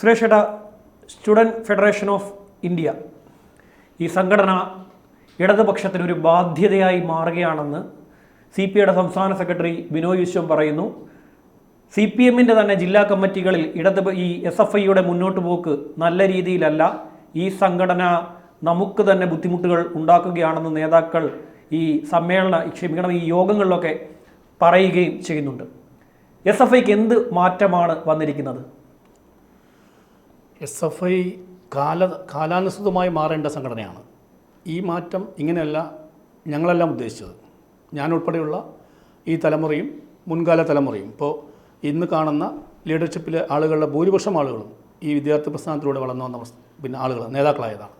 സുരേഷേട്ട student federation of India. ഈ സംഘടന ഇടതുപക്ഷത്തിന് ഒരു ബാധ്യതയായി മാറുകയാണെന്ന് സി പി ഐയുടെ സംസ്ഥാന സെക്രട്ടറി ബിനോയ് വിശ്വം പറയുന്നു. സി പി എമ്മിന്റെ തന്നെ ജില്ലാ കമ്മിറ്റികളിൽ ഇടത് ഈ എസ് എഫ് ഐയുടെ മുന്നോട്ട് പോക്ക് നല്ല രീതിയിലല്ല. ഈ സംഘടന നമുക്ക് തന്നെ ബുദ്ധിമുട്ടുകൾ ഉണ്ടാക്കുകയാണെന്ന് നേതാക്കൾ ഈ സമ്മേളന ക്ഷമിക്കണം ഈ യോഗങ്ങളിലൊക്കെ പറയുകയും ചെയ്യുന്നുണ്ട്. എസ് എഫ് ഐക്ക് എന്ത് മാറ്റമാണ് വന്നിരിക്കുന്നത്? എസ് എഫ് ഐ കാല കാലാനുസൃതമായി മാറേണ്ട സംഘടനയാണ്. ഈ മാറ്റം ഇങ്ങനെയല്ല ഞങ്ങളെല്ലാം ഉദ്ദേശിച്ചത്. ഞാനുൾപ്പെടെയുള്ള ഈ തലമുറയും മുൻകാല തലമുറയും ഇപ്പോൾ ഇന്ന് കാണുന്ന ലീഡർഷിപ്പിലെ ആളുകളുടെ ഭൂരിപക്ഷം ആളുകളും ഈ വിദ്യാർത്ഥി പ്രസ്ഥാനത്തിലൂടെ വളർന്നു വന്ന പിന്നെ ആളുകൾ നേതാക്കളായതാണ്.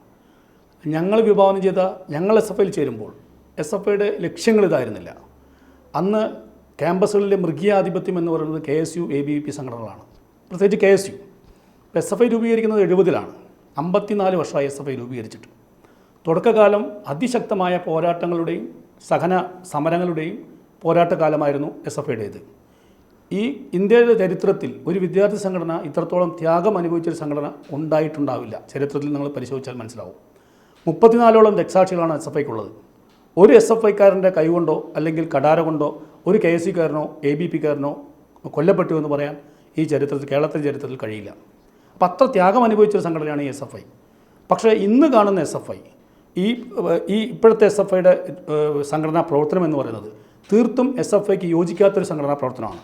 ഞങ്ങൾ വിഭാവനം ചെയ്ത ഞങ്ങൾ എസ് എഫ് ഐയിൽ ചേരുമ്പോൾ എസ് എഫ് ഐയുടെ ലക്ഷ്യങ്ങൾ ഇതായിരുന്നില്ല. അന്ന് ക്യാമ്പസുകളിലെ മൃഗീയാധിപത്യം എന്ന് പറയുന്നത് K S U A B V P സംഘടനകളാണ്. പ്രത്യേകിച്ച് K S U. S F I രൂപീകരിക്കുന്നത് എഴുപതിലാണ്. അമ്പത്തിനാല് വർഷമായി എസ് എഫ് ഐ രൂപീകരിച്ചിട്ട്. തുടക്കകാലം അതിശക്തമായ പോരാട്ടങ്ങളുടെയും സഹന സമരങ്ങളുടെയും പോരാട്ടകാലമായിരുന്നു എസ് എഫ് ഐയുടേത്. ഈ ഇന്ത്യയുടെ ചരിത്രത്തിൽ ഒരു വിദ്യാർത്ഥി സംഘടന ഇത്രത്തോളം ത്യാഗം അനുഭവിച്ചൊരു സംഘടന ഉണ്ടായിട്ടുണ്ടാവില്ല. ചരിത്രത്തിൽ നിങ്ങൾ പരിശോധിച്ചാൽ മനസ്സിലാവും. മുപ്പത്തിനാലോളം രക്ഷാക്ഷികളാണ് എസ് എഫ് ഐക്കുള്ളത്. ഒരു എസ് എഫ് ഐക്കാരന്റെ കൈകൊണ്ടോ അല്ലെങ്കിൽ കടാര കൊണ്ടോ ഒരു കെ എസ് സിക്കാരനോ എ ബി പിക്കാരനോ കൊല്ലപ്പെട്ടു എന്ന് പറയാൻ ഈ ചരിത്രത്തിൽ കേരളത്തിന്റെ ചരിത്രത്തിൽ കഴിയില്ല. അപ്പം അത്ര ത്യാഗം അനുഭവിച്ചൊരു സംഘടനയാണ് എസ് എഫ് ഐ പക്ഷേ ഇന്ന് കാണുന്ന എസ് എഫ് ഐ ഈ ഈ ഇപ്പോഴത്തെ എസ് എഫ് ഐയുടെ സംഘടനാ പ്രവർത്തനം എന്ന് പറയുന്നത് തീർത്തും എസ് എഫ് ഐക്ക് യോജിക്കാത്തൊരു സംഘടനാ പ്രവർത്തനമാണ്.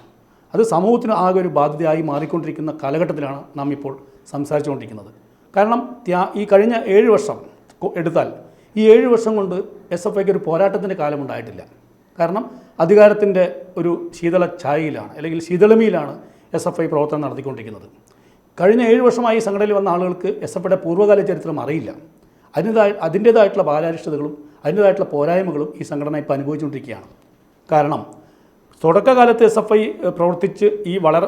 അത് സമൂഹത്തിന് ആകെ ഒരു ബാധ്യതയായി മാറിക്കൊണ്ടിരിക്കുന്ന കാലഘട്ടത്തിലാണ് നാം ഇപ്പോൾ സംസാരിച്ചുകൊണ്ടിരിക്കുന്നത്. കാരണം ത്യാ ഈ കഴിഞ്ഞ ഏഴ് വർഷം എടുത്താൽ ഈ ഏഴ് വർഷം കൊണ്ട് എസ് എഫ് ഐക്ക് ഒരു പോരാട്ടത്തിന്റെ കാലമുണ്ടായിട്ടില്ല. കാരണം അധികാരത്തിന്റെ ഒരു ശീതള ഛായയിലാണ് അല്ലെങ്കിൽ ശീതളമിയിലാണ് എസ് എഫ് ഐ പ്രവർത്തനം നടത്തിക്കൊണ്ടിരിക്കുന്നത്. കഴിഞ്ഞ ഏഴ് വർഷമായി സംഘടനയിൽ വന്ന ആളുകൾക്ക് എസ് എഫ് ഐയുടെ പൂർവകാല ചരിത്രം അറിയില്ല. അതിന്റെതായ അതിന്റേതായിട്ടുള്ള ബാലാരിഷ്ടതകളും അതിന്റേതായിട്ടുള്ള പോരായ്മകളും ഈ സംഘടന ഇപ്പോൾ അനുഭവിച്ചുകൊണ്ടിരിക്കുകയാണ്. കാരണം തുടക്കകാലത്ത് എസ് എഫ് ഐ പ്രവർത്തിച്ച് ഈ വളർ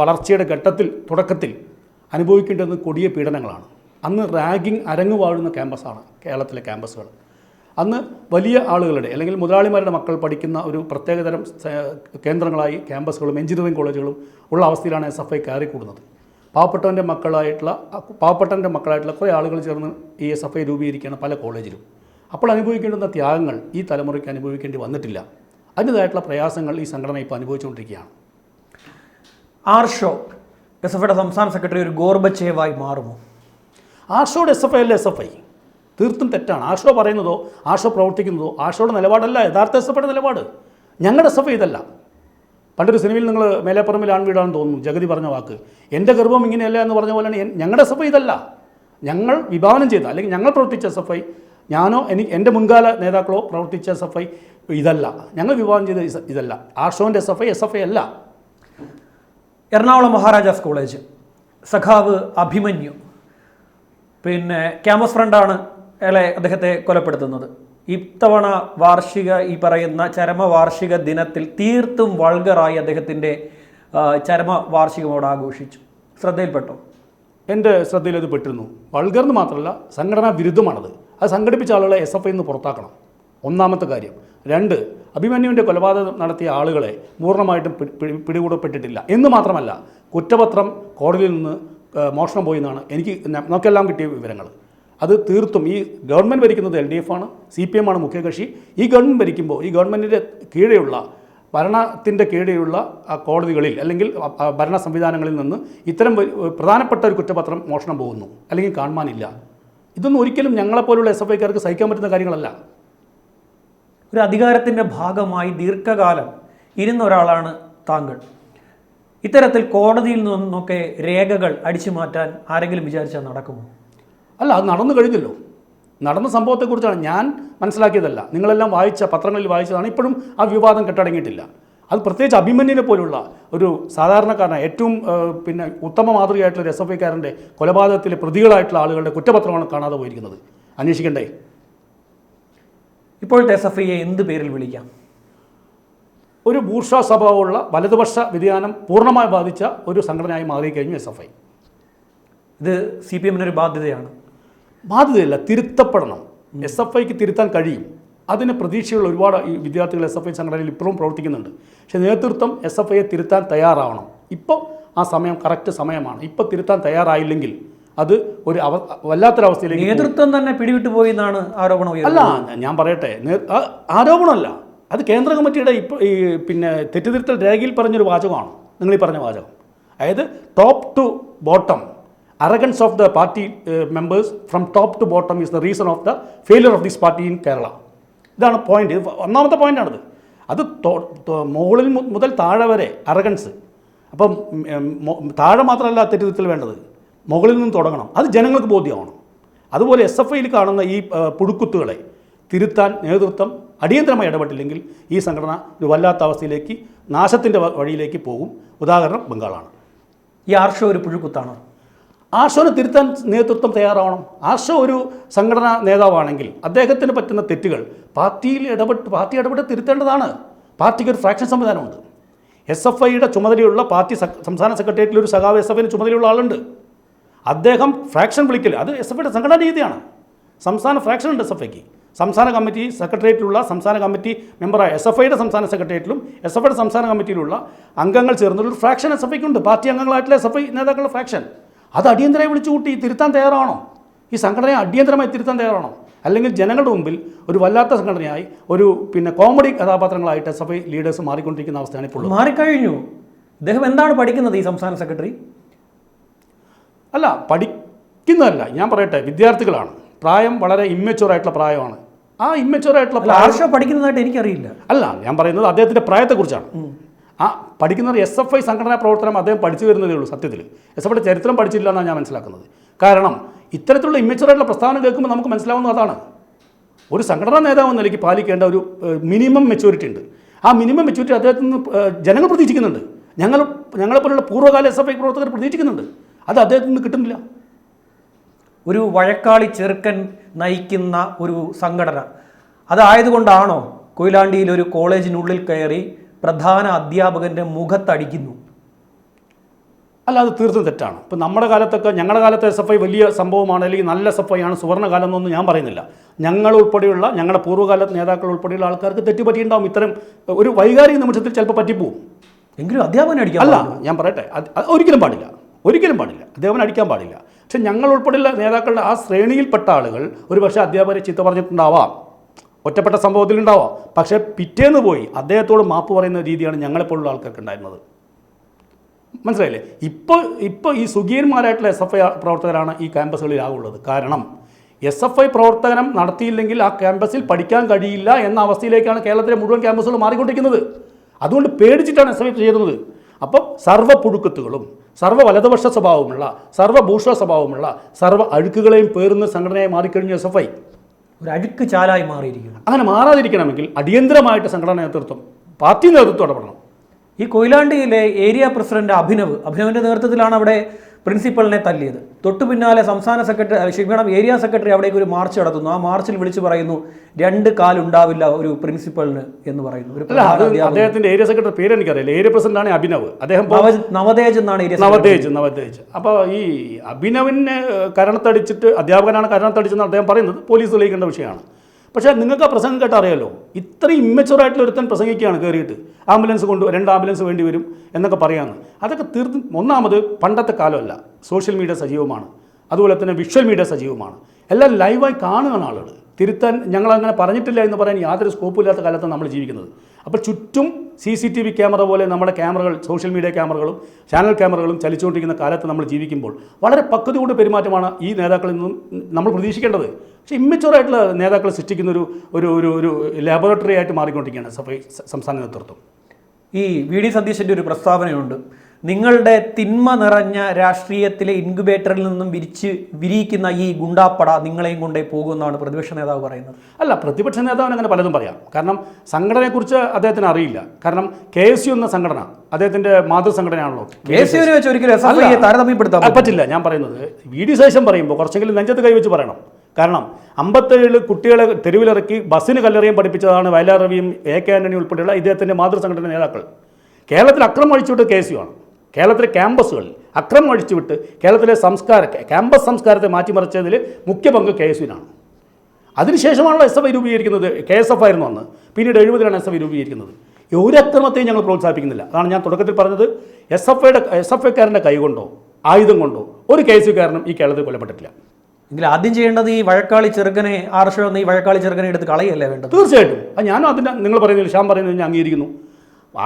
വളർച്ചയുടെ ഘട്ടത്തിൽ തുടക്കത്തിൽ അനുഭവിക്കേണ്ടുന്ന കൊടിയ പീഡനങ്ങളാണ്. അന്ന് റാഗിങ് അരങ്ങു വാഴുന്ന ക്യാമ്പസാണ് കേരളത്തിലെ ക്യാമ്പസുകൾ. അന്ന് വലിയ ആളുകളുടെ അല്ലെങ്കിൽ മുതലാളിമാരുടെ മക്കൾ പഠിക്കുന്ന ഒരു പ്രത്യേകതരം കേന്ദ്രങ്ങളായി ക്യാമ്പസുകളും എഞ്ചിനീയറിംഗ് കോളേജുകളും ഉള്ള അവസ്ഥയിലാണ് എസ് എഫ് ഐ കയറിക്കൂടുന്നത്. പാവപ്പെട്ടവന്റെ മക്കളായിട്ടുള്ള പാവപ്പെട്ടവന്റെ മക്കളായിട്ടുള്ള കുറേ ആളുകൾ ചേർന്ന് ഈ എസ് എഫ് ഐ രൂപീകരിക്കുകയാണ് പല കോളേജിലും. അപ്പോൾ അനുഭവിക്കേണ്ടുന്ന ത്യാഗങ്ങൾ ഈ തലമുറയ്ക്ക് അനുഭവിക്കേണ്ടി വന്നിട്ടില്ല. അതിന്റേതായിട്ടുള്ള പ്രയാസങ്ങൾ ഈ സംഘടന ഇപ്പോൾ അനുഭവിച്ചുകൊണ്ടിരിക്കുകയാണ്. ആർഷോ എസ് എഫ് ഐയുടെ സംസ്ഥാന സെക്രട്ടറി ഒരു ഗോർബച്ചേവായി മാറുമോ? ആർഷോയുടെ എസ് എഫ് ഐ അല്ല എസ് എഫ് ഐ? തീർത്തും തെറ്റാണ്. ആർഷോ പറയുന്നതോ ആർഷോ പ്രവർത്തിക്കുന്നതോ ആർഷോയുടെ നിലപാടല്ല യഥാർത്ഥ എസ് എഫ് ഐയുടെ നിലപാട്. ഞങ്ങളുടെ എസ് എഫ് ഐ ഇതല്ല. പണ്ടൊരു സിനിമയിൽ നിങ്ങൾ മേലേപ്പറമ്പിൽ ആൺവീടാണെന്ന് തോന്നുന്നു. ജഗതി പറഞ്ഞ വാക്ക്. എന്റെ ഗർഭം ഇങ്ങനെയല്ല എന്ന് പറഞ്ഞ പോലെയാണ് ഞങ്ങളുടെ സഫ ഇതല്ല. ഞങ്ങൾ വിഭാവനം ചെയ്ത അല്ലെങ്കിൽ ഞങ്ങൾ പ്രവർത്തിച്ച എസ് എഫ് ഐ ഞാനോ എനിക്ക് എന്റെ മുൻകാല നേതാക്കളോ പ്രവർത്തിച്ച എസ് എഫ് ഐ ഇതല്ല. ഞങ്ങൾ വിഭാവനം ചെയ്ത ഇതല്ല. ആഷോന്റെ S F I S F I അല്ല. എറണാകുളം മഹാരാജാസ് കോളേജ്. സഖാവ് അഭിമന്യു. പിന്നെ ക്യാമ്പസ് ഫ്രണ്ടാണ് അയാളെ അദ്ദേഹത്തെ കൊലപ്പെടുത്തുന്നത്. ഇത്തവണ വാർഷിക ഈ പറയുന്ന ചരമവാർഷിക ദിനത്തിൽ തീർത്തും വൾഗറായി അദ്ദേഹത്തിന്റെ ചരമ വാർഷികമോട് ആഘോഷിച്ചു. ശ്രദ്ധയിൽപ്പെട്ടോ? എന്റെ ശ്രദ്ധയിൽ അത് പെട്ടിരുന്നു. വൾഗർന്ന് മാത്രമല്ല സംഘടനാ വിരുദ്ധമാണത്. അത് സംഘടിപ്പിച്ച ആളുകളെ എസ് എഫ് ഐ നിന്ന് പുറത്താക്കണം. ഒന്നാമത്തെ കാര്യം. രണ്ട് അഭിമന്യുവിന്റെ കൊലപാതകം നടത്തിയ ആളുകളെ പൂർണമായിട്ടും പിടികൂടപ്പെട്ടിട്ടില്ല. എന്ന് മാത്രമല്ല കുറ്റപത്രം കോടതിയിൽ നിന്ന് മോഷണം പോയി എന്നാണ് എനിക്ക് നമുക്കെല്ലാം കിട്ടിയ വിവരങ്ങൾ. അത് തീർത്തും ഈ ഗവൺമെന്റ് ഭരിക്കുന്നത് എൽ ഡി എഫ് ആണ് സി പി എം ആണ് മുഖ്യകക്ഷി ഈ ഗവൺമെന്റ് ഭരിക്കുമ്പോൾ ഈ ഗവൺമെന്റിന്റെ കീഴെയുള്ള ഭരണത്തിന്റെ കീഴെയുള്ള കോടതികളിൽ അല്ലെങ്കിൽ ഭരണ സംവിധാനങ്ങളിൽ നിന്ന് ഇത്തരം പ്രധാനപ്പെട്ട ഒരു കുറ്റപത്രം മോഷണം പോകുന്നു. അല്ലെങ്കിൽ കാണുവാനില്ല. ഇതൊന്നും ഒരിക്കലും ഞങ്ങളെപ്പോലുള്ള എസ് എഫ് ഐക്കാർക്ക് സഹിക്കാൻ പറ്റുന്ന കാര്യങ്ങളല്ല. ഒരു അധികാരത്തിന്റെ ഭാഗമായി ദീർഘകാലം ഇരുന്ന ഒരാളാണ് താങ്കൾ. ഇത്തരത്തിൽ കോടതിയിൽ നിന്നൊക്കെ രേഖകൾ അടിച്ചു മാറ്റാൻ ആരെങ്കിലും വിചാരിച്ചാൽ നടക്കുമോ? അല്ല അത് നടന്നു കഴിഞ്ഞല്ലോ. നടന്ന സംഭവത്തെക്കുറിച്ചാണ് ഞാൻ മനസ്സിലാക്കിയതല്ല. നിങ്ങളെല്ലാം വായിച്ച പത്രങ്ങളിൽ വായിച്ചതാണ്. ഇപ്പോഴും ആ വിവാദം കെട്ടടങ്ങിയിട്ടില്ല. അത് പ്രത്യേകിച്ച് അഭിമന്യനെ പോലുള്ള ഒരു സാധാരണക്കാരനായ ഏറ്റവും പിന്നെ ഉത്തമ മാതൃകയായിട്ടുള്ള ഒരു എസ് എഫ് ഐക്കാരന്റെ കൊലപാതകത്തിലെ പ്രതികളായിട്ടുള്ള ആളുകളുടെ കുറ്റപത്രമാണ് കാണാതെ പോയിരിക്കുന്നത്. അന്വേഷിക്കണ്ടേ? ഇപ്പോഴത്തെ എസ് എഫ് ഐയെ എന്ത് പേരിൽ വിളിക്കാം? ഒരു ഭൂർഷ സ്വഭാവമുള്ള വലതുപക്ഷ വ്യതിയാനം പൂർണമായി ബാധിച്ച ഒരു സംഘടനയായി മാറിക്കഴിഞ്ഞു എസ് എഫ് ഐ. ഇത് സി പി എമ്മിനൊരു ബാധ്യതയാണ്. ബാധ്യതയില്ല തിരുത്തപ്പെടണം. എസ് എഫ് ഐക്ക് തിരുത്താൻ കഴിയും. അതിന് പ്രതീക്ഷയുള്ള ഒരുപാട് ഈ വിദ്യാർത്ഥികൾ എസ് എഫ് ഐ സംഘടനയിൽ ഇപ്പോഴും പ്രവർത്തിക്കുന്നുണ്ട്. പക്ഷേ നേതൃത്വം എസ് എഫ് ഐയെ തിരുത്താൻ തയ്യാറാവണം. ഇപ്പോൾ ആ സമയം കറക്റ്റ് സമയമാണ്. ഇപ്പോൾ തിരുത്താൻ തയ്യാറായില്ലെങ്കിൽ അത് ഒരു അവ വല്ലാത്തൊരവസ്ഥയിലേക്ക് നേതൃത്വം തന്നെ പിടിവിട്ടു പോയി എന്നാണ് ആരോപണം അല്ല ഞാൻ പറയട്ടെ. ആരോപണമല്ല. അത് കേന്ദ്ര കമ്മിറ്റിയുടെ ഇപ്പോൾ ഈ പിന്നെ തെറ്റിദ്ധരുത്തൽ രേഖയിൽ പറഞ്ഞൊരു വാചകമാണ്. നിങ്ങൾ ഈ പറഞ്ഞ വാചകം. അതായത് top to bottom arrogance of the party members from top to bottom is the reason of the failure of this party in Kerala ഇതാണ് പോയിന്റ് ഒന്നാമത്തെ പോയിന്റാണത് അത് മുകളിൽ മുതൽ താഴെ വരെ അറഗൻസ് അപ്പം താഴെ മാത്രമല്ല തെറ്റിദ്ധത്തിൽ വേണ്ടത്. മുകളിൽ നിന്ന് തുടങ്ങണം. അത് ജനങ്ങൾക്ക് ബോധ്യമാവണം. അതുപോലെ എസ് എഫ് ഐയിൽ കാണുന്ന ഈ പുഴുക്കുത്തുകളെ തിരുത്താൻ നേതൃത്വം അടിയന്തരമായി ഇടപെട്ടില്ലെങ്കിൽ ഈ സംഘടന ഒരു വല്ലാത്ത അവസ്ഥയിലേക്ക് നാശത്തിന്റെ വഴിയിലേക്ക് പോകും. ഉദാഹരണം ബംഗാളാണ്. ഈ ആർഷോ ഒരു പുഴുക്കുത്താണ്. ആർഷോനെ തിരുത്താൻ നേതൃത്വം തയ്യാറാവണം. ആശോ ഒരു സംഘടനാ നേതാവാണെങ്കിൽ അദ്ദേഹത്തിന് പറ്റുന്ന തെറ്റുകൾ പാർട്ടിയിൽ ഇടപെട്ട് പാർട്ടി ഇടപെട്ട് തിരുത്തേണ്ടതാണ്. പാർട്ടിക്ക് ഒരു ഫ്രാക്ഷൻ സംവിധാനമുണ്ട്. എസ് എഫ് ഐയുടെ ചുമതലയുള്ള പാർട്ടി സംസ്ഥാന സെക്രട്ടേറിയറ്റിൽ ഒരു സഖാവ് എസ് എഫിന് ചുമതലയുള്ള ആളുണ്ട്. അദ്ദേഹം ഫ്രാക്ഷൻ വിളിക്കൽ അത് എസ് എഫ് ഐയുടെ സംഘടനാ രീതിയാണ്. സംസ്ഥാന ഫ്രാക്ഷൻ ഉണ്ട് എസ് എഫ് ഐക്ക്. സംസ്ഥാന കമ്മിറ്റി സെക്രട്ടേറിയറ്റിലുള്ള സംസ്ഥാന കമ്മിറ്റി മെമ്പറായ എസ് എഫ് ഐയുടെ സംസ്ഥാന സെക്രട്ടേറിയറ്റിലും എസ് എഫ് ഐയുടെ സംസ്ഥാന കമ്മിറ്റിയിലുള്ള അംഗങ്ങൾ ചേർന്നുള്ള ഫ്രാക്ഷൻ എസ് എഫ് ഐക്കുണ്ട്. പാർട്ടി അംഗങ്ങളായിട്ടുള്ള എസ് എഫ് ഐ നേതാക്കളുടെ ഫ്രാക്ഷൻ. അത് അടിയന്തരമായി വിളിച്ചു കൂട്ടി തിരുത്താൻ തയ്യാറാണോ? ഈ സംഘടനയെ അടിയന്തരമായി തിരുത്താൻ തയ്യാറാണോ? അല്ലെങ്കിൽ ജനങ്ങളുടെ മുമ്പിൽ ഒരു വല്ലാത്ത സംഘടനയായി ഒരു പിന്നെ കോമഡി കഥാപാത്രങ്ങളായിട്ട് എസ് എഫ് ഐ ലീഡേഴ്സ് മാറിക്കൊണ്ടിരിക്കുന്ന അവസ്ഥയാണ് ഇപ്പോൾ. മാറിക്കഴിഞ്ഞു. അദ്ദേഹം എന്താണ് പഠിക്കുന്നത് ഈ സംസ്ഥാന സെക്രട്ടറി? അല്ല പഠിക്കുന്നതല്ല. ഞാൻ പറയട്ടെ വിദ്യാർത്ഥികളാണ്. പ്രായം വളരെ ഇമ്മച്ചുവറായിട്ടുള്ള പ്രായമാണ്. ആ ഇമ്മച്ചുവറായിട്ടുള്ള പ്രായം പഠിക്കുന്നതായിട്ട് എനിക്കറിയില്ല. അല്ല ഞാൻ പറയുന്നത് അദ്ദേഹത്തിന്റെ പ്രായത്തെക്കുറിച്ചാണ്. ആ പഠിക്കുന്നത് എസ് എഫ് ഐ സംഘടനാ പ്രവർത്തനം അദ്ദേഹം പഠിച്ചു വരുന്നതേ ഉള്ളൂ സത്യത്തിൽ. എസ് എഫ് ഐയുടെ ചരിത്രം പഠിച്ചില്ല എന്നാണ് ഞാൻ മനസ്സിലാക്കുന്നത്. കാരണം ഇത്തരത്തിലുള്ള ഇമ്മച്ചുറായിട്ടുള്ള പ്രസ്താവന കേൾക്കുമ്പോൾ നമുക്ക് മനസ്സിലാവുന്നത് അതാണ്. ഒരു സംഘടനാ നേതാവ് എന്ന നിലയ്ക്ക് പാലിക്കേണ്ട ഒരു മിനിമം മെച്യൂരിറ്റി ഉണ്ട്. ആ മിനിമം മെച്യൂരിറ്റി അദ്ദേഹത്തിൽ നിന്ന് ജനങ്ങൾ പ്രതീക്ഷിക്കുന്നുണ്ട്. ഞങ്ങൾ ഞങ്ങളെപ്പോലുള്ള പൂർവകാല എസ് എഫ് ഐ പ്രവർത്തകർ പ്രതീക്ഷിക്കുന്നുണ്ട്. അത് അദ്ദേഹത്തിൽ നിന്ന് കിട്ടുന്നില്ല. ഒരു വഴക്കാളി ചെറുക്കൻ നയിക്കുന്ന ഒരു സംഘടന. അതായതുകൊണ്ടാണോ കൊയിലാണ്ടിയിൽ ഒരു കോളേജിനുള്ളിൽ കയറി പ്രധാന അധ്യാപകന്റെ മുഖത്തടിക്കുന്നു. അല്ല അത് തീർത്തും തെറ്റാണ്. ഇപ്പം നമ്മുടെ കാലത്തൊക്കെ ഞങ്ങളുടെ കാലത്തെ എസ് എഫ് ഐ വലിയ സംഭവമാണ് അല്ലെങ്കിൽ നല്ല എസ് എഫ് ഐ ആണ് സുവർണകാലം എന്നൊന്നും ഞാൻ പറയുന്നില്ല. ഞങ്ങൾ ഉൾപ്പെടെയുള്ള ഞങ്ങളുടെ പൂർവകാല നേതാക്കൾ ഉൾപ്പെടെയുള്ള ആൾക്കാർക്ക് തെറ്റുപറ്റിയിട്ടുണ്ടാവും. ഇത്തരം ഒരു വൈകാരിക നിമിഷത്തിൽ ചിലപ്പോൾ പറ്റിപ്പോവും. എങ്കിലും അധ്യാപകൻ അടിക്കാൻ അല്ല ഞാൻ പറയട്ടെ ഒരിക്കലും പാടില്ല. ഒരിക്കലും പാടില്ല. അധ്യാപനം അടിക്കാൻ പാടില്ല. പക്ഷെ ഞങ്ങൾ ഉൾപ്പെടെയുള്ള നേതാക്കളുടെ ആ ശ്രേണിയിൽപ്പെട്ട ആളുകൾ ഒരു പക്ഷേ അധ്യാപകരെ ചീത്ത പറഞ്ഞിട്ടുണ്ടാവാം. ഒറ്റപ്പെട്ട സംഭവത്തിലുണ്ടാവാം. പക്ഷേ പിറ്റേന്ന് പോയി അദ്ദേഹത്തോട് മാപ്പ് പറയുന്ന രീതിയാണ് ഞങ്ങളെപ്പോലുള്ള ആൾക്കാർക്ക് ഉണ്ടായിരുന്നത് മനസ്സിലായില്ലേ? ഇപ്പോൾ ഇപ്പോൾ ഈ സുഖീയന്മാരായിട്ടുള്ള എസ് എഫ് ഐ പ്രവർത്തകരാണ് ഈ ക്യാമ്പസുകളിൽ ആവുള്ളത് കാരണം എസ് എഫ് ഐ പ്രവർത്തനം നടത്തിയില്ലെങ്കിൽ ആ ക്യാമ്പസിൽ പഠിക്കാൻ കഴിയില്ല എന്ന അവസ്ഥയിലേക്കാണ് കേരളത്തിലെ മുഴുവൻ ക്യാമ്പസുകൾ മാറിക്കൊണ്ടിരിക്കുന്നത്. അതുകൊണ്ട് പേടിച്ചിട്ടാണ് എസ് എഫ് ഐ ചെയ്യുന്നത്. അപ്പം സർവ പുഴുക്കത്തുകളും സർവ വലതുപക്ഷ സ്വഭാവമുള്ള സർവ ഭൂഷ സ്വഭാവമുള്ള സർവ അഴുക്കുകളെയും പേറുന്ന സംഘടനയായി മാറിക്കഴിഞ്ഞു എസ് എഫ് ഐ ഒരു അഴുക്ക് ചാലായി മാറിയിരിക്കുന്നു അങ്ങനെ മാറാതിരിക്കണമെങ്കിൽ അടിയന്തരമായിട്ട് സംഘടനാ നേതൃത്വം പാർട്ടി നേതൃത്വം ഇടപെടണം. ഈ കൊയിലാണ്ടിയിലെ ഏരിയ പ്രസിഡന്റ് അഭിനവ് അഭിനവിന്റെ നേതൃത്വത്തിലാണ് അവിടെ പ്രിൻസിപ്പലിനെ തല്ലിയത്. തൊട്ടു പിന്നാലെ സംസ്ഥാന സെക്രട്ടറി ക്ഷമിക്കണം ഏരിയ സെക്രട്ടറി അവിടേക്ക് ഒരു മാർച്ച് നടത്തുന്നു. ആ മാർച്ചിൽ വിളിച്ചു പറയുന്നു രണ്ട് കാലുണ്ടാവില്ല ഒരു പ്രിൻസിപ്പലിന് എന്ന് പറയുന്നു. അദ്ദേഹത്തിന്റെ ഏരിയ സെക്രട്ടറി പേര് എനിക്കറിയില്ല. ഏരിയ പ്രസിഡന്റ് ആണ് അഭിനവ്. അദ്ദേഹം നവതേജ് എന്നാണ് ഏരിയ. നവതേജ് നവതേജ്. അപ്പോൾ ഈ അഭിനവിനെ കരണത്തടിച്ചിട്ട് അധ്യാപകനാണ് കരണത്തടിച്ചെന്ന് അദ്ദേഹം പറയുന്നത് പോലീസ് തെളിയിക്കേണ്ട വിഷയമാണ്. പക്ഷേ നിങ്ങൾക്ക് ആ പ്രസംഗം കേട്ട് അറിയാലോ? ഇത്രയും ഇമ്മച്ചുറായിട്ടുള്ള ഒരുത്തൻ പ്രസംഗിക്കുകയാണ് കയറിയിട്ട് ആംബുലൻസ് കൊണ്ട് രണ്ട് ആംബുലൻസ് വേണ്ടി വരും എന്നൊക്കെ പറയാമെന്ന് അതൊക്കെ തീർത്തും ഒന്നാമത് പണ്ടത്തെ കാലമല്ല. സോഷ്യൽ മീഡിയ സജീവമാണ്. അതുപോലെ തന്നെ വിഷ്വൽ മീഡിയ സജീവമാണ്. എല്ലാം ലൈവായി കാണുകയാണ് ആളുകൾ. തിരുത്താൻ ഞങ്ങൾ അങ്ങനെ പറഞ്ഞിട്ടില്ല എന്ന് പറയാൻ യാതൊരു സ്കോപ്പില്ലാത്ത കാലത്താണ് നമ്മൾ ജീവിക്കുന്നത്. അപ്പോൾ ചുറ്റും C C T V camera പോലെ നമ്മുടെ ക്യാമറകൾ സോഷ്യൽ മീഡിയ ക്യാമറകളും ചാനൽ ക്യാമറകളും ചലിച്ചുകൊണ്ടിരിക്കുന്ന കാലത്ത് നമ്മൾ ജീവിക്കുമ്പോൾ വളരെ പക്വതയോട് പെരുമാറ്റമാണ് ഈ നേതാക്കളിൽ നിന്നും നമ്മൾ പ്രതീക്ഷിക്കേണ്ടത്. പക്ഷേ ഇമ്മച്ചുവറായിട്ടുള്ള നേതാക്കൾ സൃഷ്ടിക്കുന്ന ഒരു ഒരു ഒരു ഒരു ലാബോറട്ടറി ആയിട്ട് മാറിക്കൊണ്ടിരിക്കുകയാണ് സംസ്ഥാന നേതൃത്വം. ഈ വി ഡി സതീശന്റെ ഒരു പ്രസ്താവനയുണ്ട്. നിങ്ങളുടെ തിന്മ നിറഞ്ഞ രാഷ്ട്രീയത്തിലെ ഇൻക്യുബേറ്ററിൽ നിന്നും വിരിച്ച് വിരിയിക്കുന്ന ഈ ഗുണ്ടാപ്പട നിങ്ങളെയും കൊണ്ടേ പോകുമെന്നാണ് പ്രതിപക്ഷ നേതാവ് പറയുന്നത്. അല്ല പ്രതിപക്ഷ നേതാവിന് അങ്ങനെ പലതും പറയാം. കാരണം സംഘടനയെക്കുറിച്ച് അദ്ദേഹത്തിന് അറിയില്ല. കാരണം കെ എസ് യു എന്ന സംഘടന അദ്ദേഹത്തിന്റെ മാതൃസംഘടനയാണല്ലോ. കെ എസ് യുവിനെ വെച്ച് ഒരിക്കലും താരതമ്യപ്പെടുത്താൻ പറ്റില്ല. ഞാൻ പറയുന്നത് വി ഡി ശേഷം പറയുമ്പോൾ കുറച്ചെങ്കിലും നെഞ്ചത്ത് കൈവച്ച് പറയണം. കാരണം അമ്പത്തേഴ് കുട്ടികളെ തെരുവിലിറക്കി ബസ്സിന് കല്ലെറിയും പഠിപ്പിച്ചതാണ് വയലാർ രവിയും എ കെ ആന്റണി ഉൾപ്പെടെയുള്ള ഇദ്ദേഹത്തിന്റെ മാതൃസംഘടന നേതാക്കൾ. കേരളത്തിൽ അക്രമം അഴിച്ചുവിട്ട് കെ സി യു ആണ്. കേരളത്തിലെ ക്യാമ്പസുകളിൽ അക്രമം അഴിച്ചുവിട്ട് കേരളത്തിലെ സംസ്കാര ക്യാമ്പസ് സംസ്കാരത്തെ മാറ്റിമറിച്ചതിൽ മുഖ്യ പങ്ക് കെ എസ് യുവിനാണ്. അതിനുശേഷമാണല്ലോ എസ് എഫ് ഐ രൂപീകരിക്കുന്നത്. കെ എസ് എഫ് ആയിരുന്നു അന്ന്. പിന്നീട് എഴുപതിലാണ് എസ് എഫ് ഐ രൂപീകരിക്കുന്നത്. ഒരു അക്രമത്തെയും ഞങ്ങൾ പ്രോത്സാഹിപ്പിക്കുന്നില്ല. അതാണ് ഞാൻ തുടക്കത്തിൽ പറഞ്ഞത്. എസ് എഫ് ഐയുടെ എസ് എഫ് ഐക്കാരന്റെ കൈ കൊണ്ടോ ആയുധം കൊണ്ടോ ഒരു കെ എസ് യുക്കാരനും ഈ കേരളത്തിൽ കൊല്ലപ്പെട്ടിട്ടില്ല. എങ്കിൽ ആദ്യം ചെയ്യേണ്ടത് ഈ വഴക്കാളി ചെറുക്കനെ ആർഷോ എന്ന ഈ വഴക്കാളി ചെറുക്കനെ എടുത്ത് കളയല്ലേ വേണ്ടത്? തീർച്ചയായിട്ടും. ഞാനും അതിന്റെ നിങ്ങൾ പറയുന്നത് ഷാം പറയുന്നത് ഞാൻ അംഗീകരിക്കുന്നു.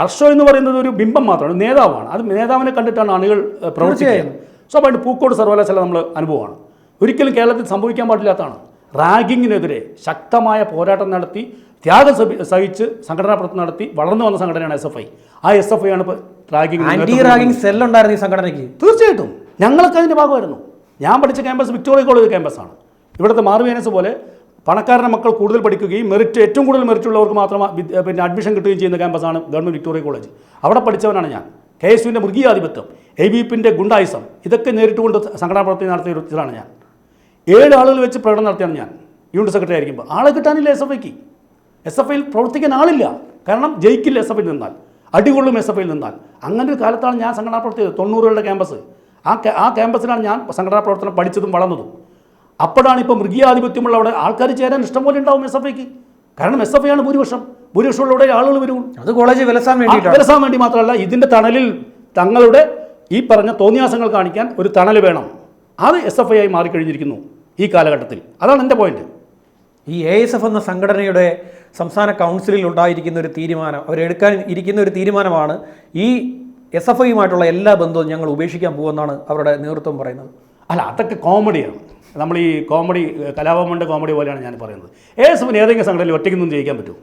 ആർഷോ എന്ന് പറയുന്നത് ഒരു ബിംബം മാത്രമാണ് നേതാവാണ്. അത് നേതാവിനെ കണ്ടിട്ടാണ് ആളുകൾ പ്രവർത്തിക്കുന്നത് സ്വാഭാവികമായിട്ട് പൂക്കോട് സർവകലാശാല നമ്മൾ അനുഭവമാണ്. ഒരിക്കലും കേരളത്തിൽ സംഭവിക്കാൻ പാടില്ലാത്തതാണ് റാഗിങ്ങിനെതിരെ ശക്തമായ പോരാട്ടം നടത്തി ത്യാഗം സഹിച്ച് സംഘടനാ പ്രവർത്തനം നടത്തി വളർന്നു വന്ന സംഘടനയാണ് എസ് എഫ് ഐ. ആ എസ് എഫ് ഐ ആണ് ഇപ്പോൾ റാഗിങ് ആന്റി റാഗിംഗ് സെൽ ഉണ്ടായിരുന്നു ഈ സംഘടനയ്ക്ക്. തീർച്ചയായിട്ടും. ഞങ്ങൾക്ക് അതിന്റെ ഭാഗമായിരുന്നു. ഞാൻ പഠിച്ച ക്യാമ്പസ് വിക്ടോറിയ കോളേജ് ക്യാമ്പസാണ്. ഇവിടുത്തെ മാർവിയനസ് പോലെ പണക്കാരന്റെ മക്കൾ കൂടുതൽ പഠിക്കുകയും മെറിറ്റ് ഏറ്റവും കൂടുതൽ മെറിറ്റ് ഉള്ളവർക്ക് മാത്രം പിന്നെ അഡ്മിഷൻ കിട്ടുകയും ചെയ്യുന്ന ക്യാമ്പസാണ് ഗവൺമെന്റ് വിക്ടോറിയ കോളേജ്. അവിടെ പഠിച്ചവനാണ് ഞാൻ. കെ എസ് യുവിന്റെ മൃഗീയാധിപത്യം എ ബി പിന്റെ ഗുണ്ടായുസം ഇതൊക്കെ നേരിട്ടുകൊണ്ട് സംഘടനാ പ്രവർത്തനം നടത്തിയ ഒരു ഇതിലാണ് ഞാൻ. ഏഴ് ആളുകൾ വെച്ച് പ്രകടനം നടത്തിയാണ് ഞാൻ. യൂണിറ്റ് സെക്രട്ടറി ആയിരിക്കുമ്പോൾ. ആളെ കിട്ടാനില്ല എസ് എഫ് ഐക്ക്. എസ് എഫ് ഐയിൽ പ്രവർത്തിക്കാൻ ആളില്ല. കാരണം ജയിക്കില്ല എസ് എഫ് ഐയിൽ നിന്നാൽ. അടികൊള്ളും എസ് എഫ് ഐയിൽ നിന്നാൽ. അങ്ങനെ ഒരു കാലത്താണ് ഞാൻ സംഘടനാ പ്രവർത്തി തൊണ്ണൂറുകളുടെ ക്യാമ്പസ്. ആ ആ ക്യാമ്പസിലാണ് ഞാൻ സംഘടനാ പ്രവർത്തനം പഠിച്ചതും വളർന്നതും. അപ്പോഴാണ് ഇപ്പോൾ മൃഗീയാധിപത്യമുള്ള അവിടെ ആൾക്കാർ ചേരാൻ ഇഷ്ടംപോലെ ഉണ്ടാവും എസ് എഫ് ഐക്ക്. കാരണം എസ് എഫ് ഐ ആണ് ഭൂരിപക്ഷം. ഭൂരിപക്ഷമുള്ളവിടെ ആളുകൾ വരും അത് കോളേജ് വിലസാൻ വേണ്ടി വിലസാൻ വേണ്ടി മാത്രമല്ല ഇതിന്റെ തണലിൽ തങ്ങളുടെ ഈ പറഞ്ഞ തോന്നിയാസങ്ങൾ കാണിക്കാൻ ഒരു തണൽ വേണം. അത് എസ് എഫ് ഐ ആയി മാറിക്കഴിഞ്ഞിരിക്കുന്നു ഈ കാലഘട്ടത്തിൽ. അതാണ് എന്റെ പോയിന്റ് ഈ എ എസ് എഫ് എന്ന സംഘടനയുടെ സംസ്ഥാന കൗൺസിലിൽ ഉണ്ടായിരിക്കുന്ന ഒരു തീരുമാനം അവരെടുക്കാൻ ഇരിക്കുന്ന ഒരു തീരുമാനമാണ് ഈ എസ് എഫ് ഐയുമായിട്ടുള്ള എല്ലാ ബന്ധവും ഞങ്ങൾ ഉപേക്ഷിക്കാൻ പോകുമെന്നാണ് അവരുടെ നേതൃത്വം പറയുന്നത്. അല്ല അതൊക്കെ കോമഡിയാണ് നമ്മൾ ഈ കോമഡി കലാഭവന്റെ കോമഡി പോലെയാണ് ഞാൻ പറയുന്നത്. എ എസ് എഫിന് ഏതെങ്കിലും സംഘടനയിൽ ഒറ്റയ്ക്കൊന്നും ജയിക്കാൻ പറ്റുമോ?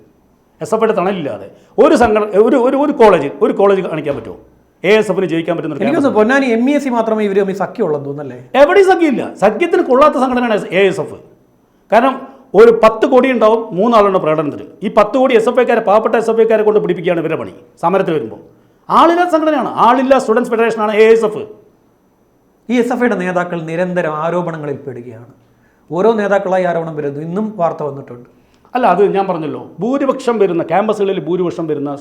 എസ് എഫ് ഐയുടെ തണലില്ലാതെ ഒരു സംഘടന ഒരു ഒരു ഒരു കോളേജ് ഒരു കോളേജ് കാണിക്കാൻ പറ്റുമോ? എ എസ് എഫിന് ജയിക്കാൻ പറ്റുന്ന Ponnani M E S C മാത്രമേ ഇവർ തമ്മിൽ സഖ്യമുള്ളെന്ന് തോന്നല്ലേ എവിടെയും സഖ്യമില്ല. സഖ്യത്തിന് കൊള്ളാത്ത സംഘടനയാണ് എ എസ് എഫ് കാരണം ഒരു പത്ത് കോടി ഉണ്ടാവും മൂന്നാളുണ്ട് പ്രകടനത്തിന് ഈ പത്ത് കോടി എസ് എഫ് ഐക്കാരെ പാവപ്പെട്ട എസ് എഫ് ഐക്കാരെ കൊണ്ട് പിടിപ്പിക്കുകയാണ് ഇവരുടെ പണി സമരത്തിൽ വരുമ്പോൾ. ആളില്ലാത്ത സംഘടനയാണ്. ആളില്ല സ്റ്റുഡൻസ് ഫെഡറേഷനാണ് എ എസ് എഫ് ഈ എസ് എഫ് ഐയുടെ നേതാക്കൾ നിരന്തരം ആരോപണങ്ങളിൽ പെടുകയാണ്. ഓരോ നേതാക്കളായി ആരോപണം വരുന്നു. ഇന്നും വാർത്ത വന്നിട്ടുണ്ട്. അല്ല അത് ഞാൻ പറഞ്ഞല്ലോ. ഭൂരിപക്ഷം വരുന്ന ക്യാമ്പസുകളിൽ ഭൂരിപക്ഷം വരുന്ന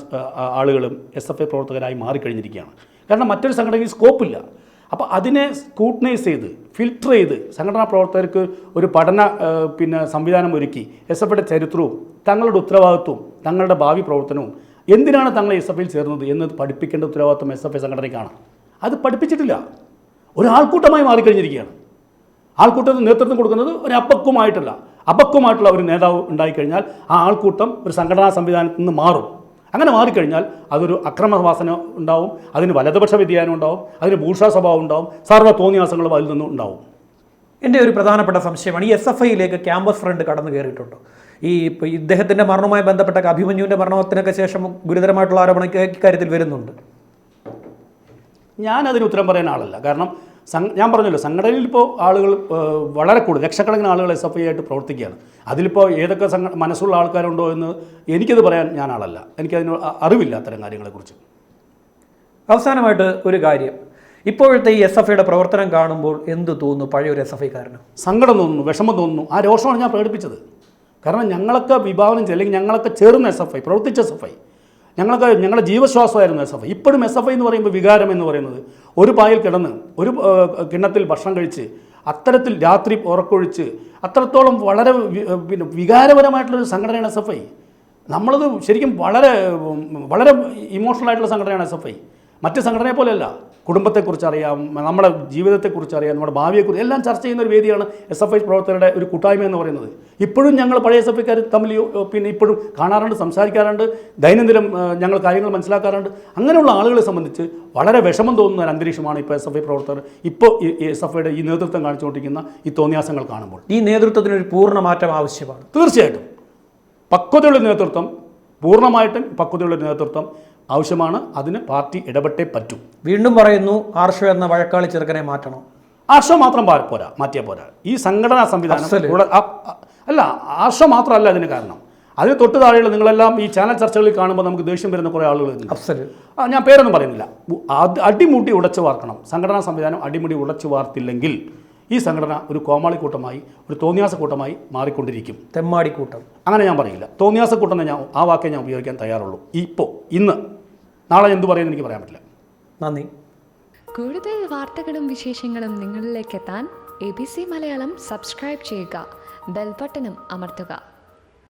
ആളുകളും എസ് എഫ് ഐ പ്രവർത്തകരായി മാറിക്കഴിഞ്ഞിരിക്കുകയാണ്. കാരണം മറ്റൊരു സംഘടനയ്ക്ക് സ്കോപ്പില്ല. അപ്പോൾ അതിനെ സ്കൂട്ടനൈസ് ചെയ്ത് ഫിൽട്ടർ ചെയ്ത് സംഘടനാ പ്രവർത്തകർക്ക് ഒരു പഠന പിന്നെ സംവിധാനം ഒരുക്കി എസ് എഫ് ഐയുടെ ചരിത്രവും തങ്ങളുടെ ഉത്തരവാദിത്വവും തങ്ങളുടെ ഭാവി പ്രവർത്തനവും എന്തിനാണ് തങ്ങൾ എസ് എഫ് ഐയിൽ ചേർന്നത് എന്ന് പഠിപ്പിക്കേണ്ട ഉത്തരവാദിത്വം എസ് എഫ് ഐ സംഘടനയ്ക്കാണ്. അത് പഠിപ്പിച്ചിട്ടില്ല. ഒരു ആൾക്കൂട്ടമായി മാറിക്കഴിഞ്ഞിരിക്കുകയാണ്. ആൾക്കൂട്ടത്തിന് നേതൃത്വം കൊടുക്കുന്നത് ഒരു അപക്വമായിട്ടല്ല. അപക്വമായിട്ടുള്ള ഒരു നേതാവ് ഉണ്ടായിക്കഴിഞ്ഞാൽ ആ ആൾക്കൂട്ടം ഒരു സംഘടനാ സംവിധാനത്തിൽ നിന്ന് മാറും. അങ്ങനെ മാറിക്കഴിഞ്ഞാൽ അതൊരു അക്രമവാസന ഉണ്ടാവും അതിന് വലതുപക്ഷ വ്യതിയാനം ഉണ്ടാവും അതിന് ഭൂഷാ സ്വഭാവം ഉണ്ടാവും സർവ തോന്നിയാസങ്ങളും അതിൽ നിന്നും ഉണ്ടാവും. എന്റെ ഒരു പ്രധാനപ്പെട്ട സംശയമാണ് ഈ എസ് എഫ് ഐയിലേക്ക് ക്യാമ്പസ് ഫ്രണ്ട് കടന്നു കയറിയിട്ടുണ്ട്? ഈ ഇദ്ദേഹത്തിന്റെ മരണവുമായി ബന്ധപ്പെട്ട അഭിമന്യുവിന്റെ മരണത്തിനൊക്കെ ശേഷം ഗുരുതരമായിട്ടുള്ള ആരോപണം ഇക്ക- ഇക്കാര്യത്തിൽ വരുന്നുണ്ട്. ഞാൻ അതിന് ഉത്തരം പറയാൻ ആളല്ല. കാരണം ഞാൻ പറഞ്ഞല്ലോ സംഘടനയിൽ ഇപ്പോൾ ആളുകൾ വളരെ കൂടുതൽ ലക്ഷക്കണക്കിന് ആളുകൾ എസ് എഫ് ഐ ആയിട്ട് പ്രവർത്തിക്കുകയാണ്. അതിലിപ്പോൾ ഏതൊക്കെ സംഘ മനസ്സുള്ള ആൾക്കാരുണ്ടോ എന്ന് എനിക്കത് പറയാൻ ഞാൻ ആളല്ല. എനിക്കതിന് അറിവില്ല അത്തരം കാര്യങ്ങളെക്കുറിച്ച്. അവസാനമായിട്ട് ഒരു കാര്യം. ഇപ്പോഴത്തെ ഈ എസ് എഫ് ഐയുടെ പ്രവർത്തനം കാണുമ്പോൾ എന്ത് തോന്നുന്നു പഴയ ഒരു എസ് എഫ് ഐക്കാരന് സങ്കടം തോന്നുന്നു വിഷമം തോന്നുന്നു. ആ രോഷമാണ് ഞാൻ പ്രകടിപ്പിച്ചത്. കാരണം ഞങ്ങളൊക്കെ വിഭാവനം ചെയ്ത് അല്ലെങ്കിൽ ഞങ്ങളൊക്കെ ചേർന്ന എസ് എഫ് ഐ പ്രവർത്തിച്ച എസ് എഫ് ഐ ഞങ്ങളൊക്കെ ഞങ്ങളുടെ ജീവശ്വാസമായിരുന്നു എസ് എഫ് ഐ ഇപ്പോഴും എസ് എഫ് ഐ എന്ന് പറയുമ്പോൾ വികാരം എന്ന് പറയുന്നത് ഒരു പായിൽ കിടന്ന് ഒരു കിണ്ണത്തിൽ ഭക്ഷണം കഴിച്ച് അത്തരത്തിൽ രാത്രി ഉറക്കൊഴിച്ച് അത്രത്തോളം വളരെ പിന്നെ വികാരപരമായിട്ടുള്ളൊരു സംഘടനയാണ് എസ് എഫ് ഐ നമ്മളത് ശരിക്കും വളരെ വളരെ ഇമോഷണൽ ആയിട്ടുള്ള സംഘടനയാണ് എസ് എഫ് ഐ മറ്റ് സംഘടനയെ പോലെയല്ല. കുടുംബത്തെക്കുറിച്ച് അറിയാം നമ്മുടെ ജീവിതത്തെക്കുറിച്ച് അറിയാം നമ്മുടെ ഭാവിയെക്കുറിച്ച് എല്ലാം ചർച്ച ചെയ്യുന്ന ഒരു വേദിയാണ് എസ് എഫ് ഐ പ്രവർത്തകരുടെ ഒരു കൂട്ടായ്മ എന്ന് പറയുന്നത്. ഇപ്പോഴും ഞങ്ങൾ പഴയ എസ് എഫ് ഐക്കാർ തമ്മിൽ പിന്നെ ഇപ്പോഴും കാണാറുണ്ട് സംസാരിക്കാറുണ്ട് ദൈനംദിനം ഞങ്ങൾ കാര്യങ്ങൾ മനസ്സിലാക്കാറുണ്ട്. അങ്ങനെയുള്ള ആളുകളെ സംബന്ധിച്ച് വളരെ വിഷമം തോന്നുന്ന ഒരു അന്തരീക്ഷമാണ് ഇപ്പോൾ എസ് എഫ് ഐ പ്രവർത്തകർ ഇപ്പോൾ ഈ എസ് എഫ് ഐയുടെ ഈ നേതൃത്വം കാണിച്ചുകൊണ്ടിരിക്കുന്ന ഈ തോന്നിയാസങ്ങൾ കാണുമ്പോൾ. ഈ നേതൃത്വത്തിന് ഒരു പൂർണ മാറ്റം ആവശ്യമാണ്. തീർച്ചയായിട്ടും. പക്വതയുള്ള നേതൃത്വം പൂർണമായിട്ടും പക്വതയുള്ള നേതൃത്വം ആവശ്യമാണ് അതിന് പാർട്ടി ഇടപെട്ടേ പറ്റൂ. വീണ്ടും പറയുന്നു ആർഷോ എന്ന വഴക്കാളി ചെറുക്കനെ മാറ്റണം. ആർഷോ മാത്രം പോരാ മാറ്റിയാൽ പോരാ. ഈ സംഘടനാ സംവിധാനം അല്ല ആർഷോ മാത്രമല്ല അതിന് കാരണം. അതിന് തൊട്ട് താഴെയുള്ള നിങ്ങളെല്ലാം ഈ ചാനൽ ചർച്ചകളിൽ കാണുമ്പോൾ നമുക്ക് ദേഷ്യം വരുന്ന കുറേ ആളുകൾ ഞാൻ പേരൊന്നും പറയുന്നില്ല. അടിമുടി ഉടച്ചു വാർക്കണം. സംഘടനാ സംവിധാനം അടിമുടി ഉടച്ചു വാർത്തില്ലെങ്കിൽ ഈ സംഘടന ഒരു കോമാളിക്കൂട്ടമായി ഒരു തോന്നിയാസക്കൂട്ടമായി മാറിക്കൊണ്ടിരിക്കും. തെമ്മാടിക്കൂട്ടം. അങ്ങനെ ഞാൻ പറയില്ല. തോന്നിയാസക്കൂട്ടം കൂട്ടം ഞാൻ ആ വാക്കേ ഞാൻ ഉപയോഗിക്കാൻ തയ്യാറുള്ളൂ. ഇപ്പോൾ ഇന്ന്. നാളെ എന്ത് പറയുമെന്ന് എനിക്ക് പറയാൻ പറ്റില്ല. നന്ദി. കൂടുതൽ വാർത്തകളും വിശേഷങ്ങളും നിങ്ങളിലേക്ക് എത്താൻ A B C Malayalam subscribe ചെയ്യുക. ബെൽബട്ടനും അമർത്തുക.